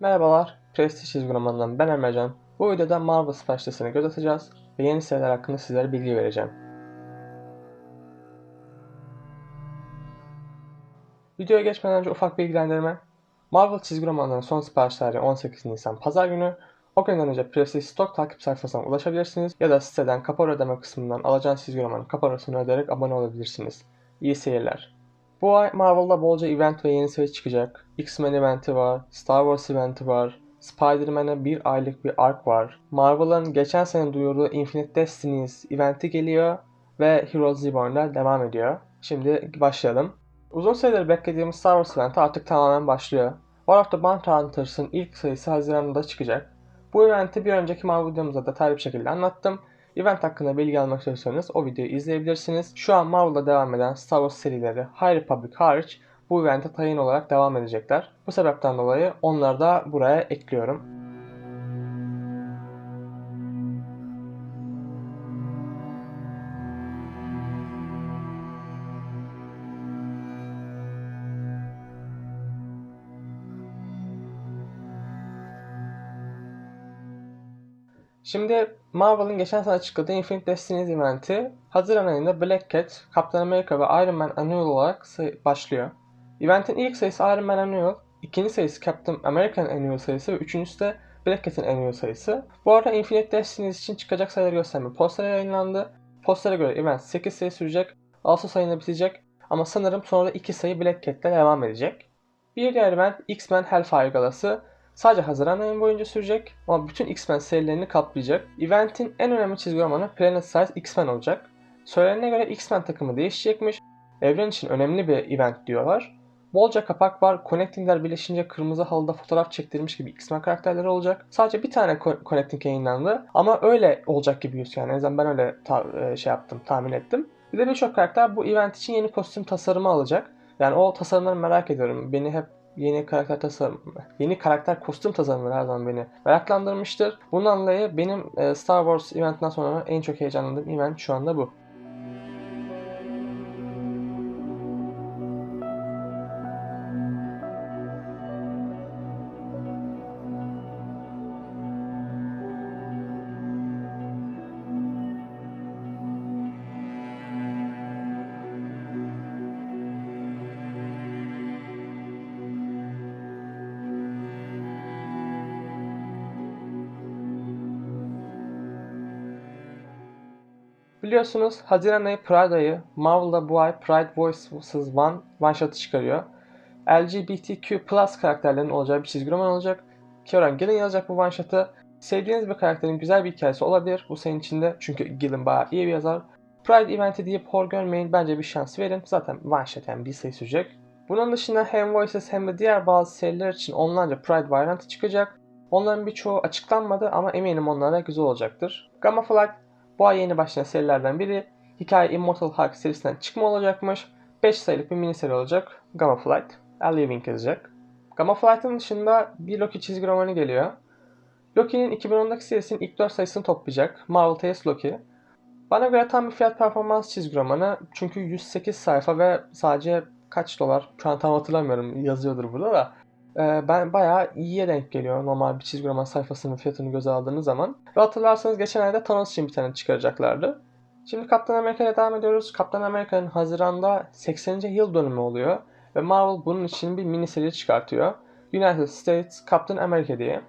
Merhabalar, Prestige çizgi romanından ben Emrecan. Bu videoda Marvel siparişçisine göz atacağız ve yeni seriler hakkında sizlere bilgi vereceğim. Videoya geçmeden önce ufak bilgilendirme. Marvel çizgi romanlarının son sipariş tarihi 18 Nisan Pazar günü. O günden önce Prestige Stock takip sayfasına ulaşabilirsiniz ya da siteden kapora ödeme kısmından alacağınız çizgi romanın kaporasını ödeyerek abone olabilirsiniz. İyi seyirler. Bu ay Marvel'da bolca event ve yeni seri çıkacak. X-Men eventi var, Star Wars eventi var, Spider-Man'e bir aylık bir ark var. Marvel'ın geçen sene duyurduğu Infinite Destinies eventi geliyor ve Heroes Reborn'da devam ediyor. Şimdi başlayalım. Uzun süredir beklediğimiz Star Wars eventi artık tamamen başlıyor. War of the Bounty Hunters'ın ilk sayısı Haziran'da çıkacak. Bu eventi bir önceki Marvel videomuzda detaylı bir şekilde anlattım. Event hakkında bilgi almak istiyorsanız o videoyu izleyebilirsiniz. Şu an Marvel'da devam eden Star Wars serileri High Republic hariç bu evente tayin olarak devam edecekler. Bu sebepten dolayı onları da buraya ekliyorum. Şimdi Marvel'ın geçen sene açıkladığı Infinite Destinies eventi Haziran ayında Black Cat, Captain America ve Iron Man Annual olarak başlıyor. Eventin ilk sayısı Iron Man Annual, ikinci sayısı Captain American Annual sayısı ve üçüncüsü de Black Cat'in Annual sayısı. Bu arada Infinite Destinies için çıkacak sayıları gösterme posteri yayınlandı. Postere göre event 8 sayı sürecek, Ağustos ayında bitecek ama sanırım sonra 2 sayı Black Cat'le devam edecek. Bir diğer event X-Men Hellfire Galası Sadece Haziran ayı boyunca sürecek ama bütün X-Men serilerini kaplayacak. Event'in en önemli çizgi romanı Planet Size X-Men olacak. Söylenene göre X-Men takımı değişecekmiş. Evren için önemli bir event diyorlar. Bolca kapak var. Connecting'ler birleşince kırmızı halıda fotoğraf çektirmiş gibi X-Men karakterleri olacak. Sadece bir tane Connecting yayınlandı. Ama öyle olacak gibi gözüküyor. Yani en azından ben öyle ta- şey yaptım, tahmin ettim. Bir de birçok karakter bu event için yeni kostüm tasarımı alacak. Yani o tasarımları merak ediyorum. Beni hep yeni karakter tasarım, yeni karakter kostüm tasarımları her zaman beni meraklandırmıştır. Bundan dolayı benim e, Star Wars eventinden sonra en çok heyecanlandığım event şu anda bu. Biliyorsunuz Haziran ayı Pride ayı. Marvel'da bu ay Pride Voices One one shot'ı çıkarıyor. LGBTQ plus karakterlerin olacağı bir çizgi roman olacak. Kieran Gillen yazacak bu one shot'ı. Sevdiğiniz bir karakterin güzel bir hikayesi olabilir bu senin içinde. Çünkü Gillen bayağı iyi bir yazar. Pride eventi deyip hor görmeyin. Bence bir şans verin. Zaten one shot yani bir sayı sürecek. Bunun dışında hem Voices hem de diğer bazı seriler için onlarca Pride variantı çıkacak. Onların birçoğu açıklanmadı ama eminim onlar da güzel olacaktır. Gamma Flight bu ay yeni başlayan serilerden biri hikaye Immortal Hulk serisinden çıkma olacakmış. 5 sayılık bir mini seri olacak. Gamma Flight. Ali Wing yazacak. Gamma Flight'ın dışında bir Loki çizgi romanı geliyor. Loki'nin 2010'daki serisinin ilk 4 sayısını toplayacak. Marvel Tales Loki. Bana göre tam bir fiyat performans çizgi romanı. Çünkü 108 sayfa ve sadece kaç dolar? Şu an tam hatırlamıyorum yazıyordur burada da. Ee, ben bayağı iyiye denk geliyor normal bir çizgi roman sayfasının fiyatını göze aldığınız zaman. Ve hatırlarsanız geçen ayda Thanos için bir tane çıkaracaklardı. Şimdi Kaptan Amerika'ya devam ediyoruz. Kaptan Amerika'nın Haziran'da 80. yıl dönümü oluyor. Ve Marvel bunun için bir mini seri çıkartıyor. United States Captain America diye.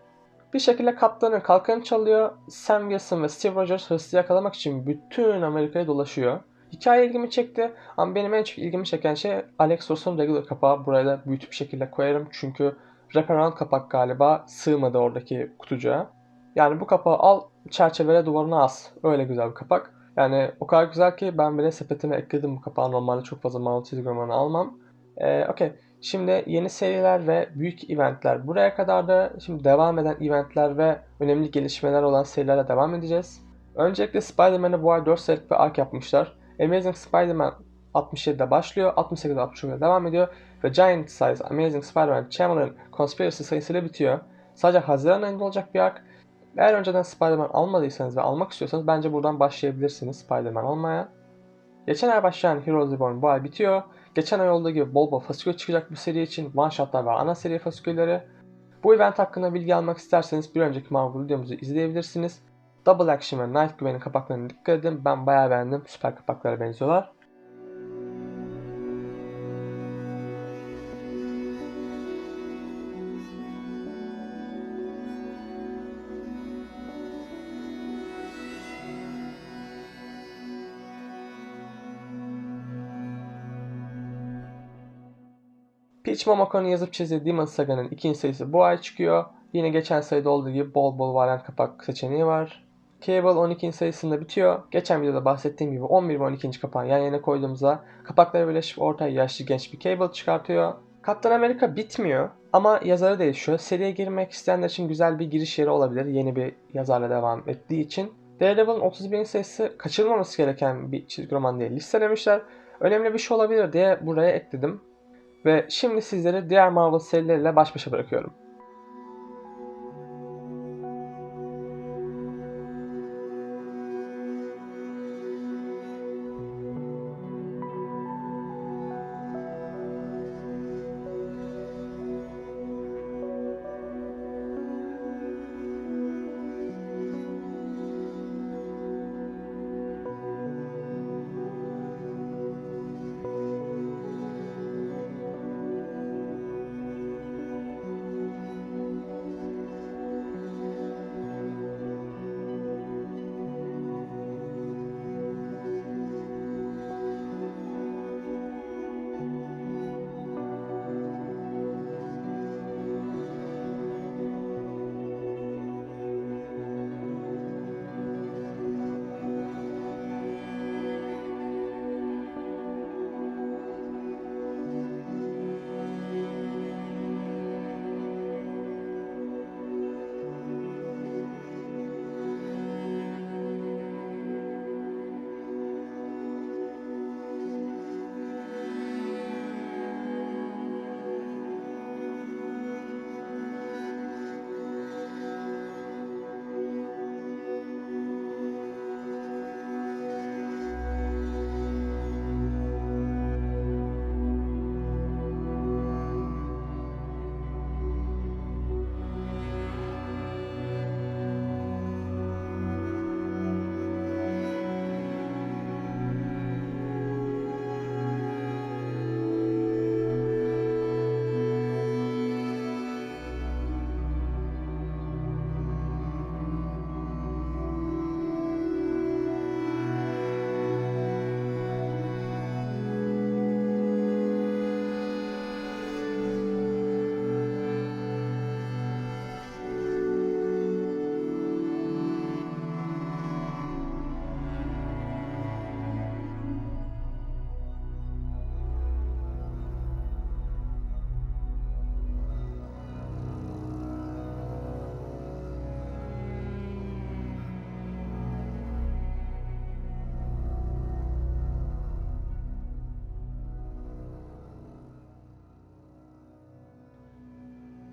Bir şekilde kaptanın kalkanı çalıyor. Sam Wilson ve Steve Rogers hırsızı yakalamak için bütün Amerika'yı dolaşıyor. Hikaye ilgimi çekti ama benim en çok ilgimi çeken şey Alex Ross'un regular kapağı. Buraya da büyütüp şekilde koyarım çünkü wraparound kapak galiba sığmadı oradaki kutucuğa. Yani bu kapağı al çerçevele duvarına as. Öyle güzel bir kapak. Yani o kadar güzel ki ben bile sepetime ekledim bu kapağı. Normalde çok fazla Marvel çizgi romanı almam. Ee, Okey. Şimdi yeni seriler ve büyük eventler buraya kadar da şimdi devam eden eventler ve önemli gelişmeler olan serilerle devam edeceğiz. Öncelikle Spider-Man'e bu ay 4 serilik bir ark yapmışlar. Amazing Spider-Man 67'de başlıyor, 68'de 69'da devam ediyor ve Giant Size Amazing Spider-Man Chamberlain Conspiracy sayısıyla bitiyor. Sadece Haziran ayında olacak bir ark. Eğer önceden Spider-Man almadıysanız ve almak istiyorsanız bence buradan başlayabilirsiniz Spider-Man almaya. Geçen ay başlayan Heroes Reborn bu ay bitiyor. Geçen ay olduğu gibi bol bol fasikül çıkacak bu seri için one shotlar ve ana seri fasikülleri. Bu event hakkında bilgi almak isterseniz bir önceki Marvel videomuzu izleyebilirsiniz. Double Action ve Night Güven'in kapaklarına dikkat edin. Ben bayağı beğendim. Süper kapaklara benziyorlar. Peach Momoko'nun yazıp çizdiği Demon Saga'nın ikinci sayısı bu ay çıkıyor. Yine geçen sayıda olduğu gibi bol bol variant kapak seçeneği var. Cable 12. sayısında bitiyor. Geçen videoda bahsettiğim gibi 11 ve 12. kapağı yan yana koyduğumuzda kapakları birleşip ortaya yaşlı genç bir Cable çıkartıyor. Kaptan Amerika bitmiyor ama yazarı değişiyor. Seriye girmek isteyenler için güzel bir giriş yeri olabilir yeni bir yazarla devam ettiği için. Daredevil'ın 31. sayısı kaçırılmaması gereken bir çizgi roman diye listelemişler. Önemli bir şey olabilir diye buraya ekledim. Ve şimdi sizleri diğer Marvel serileriyle baş başa bırakıyorum.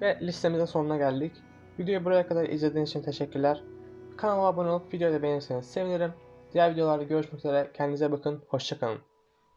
Ve listemizin sonuna geldik. Videoyu buraya kadar izlediğiniz için teşekkürler. Kanala abone olup videoyu da beğenirseniz sevinirim. Diğer videolarda görüşmek üzere. Kendinize bakın. Hoşçakalın.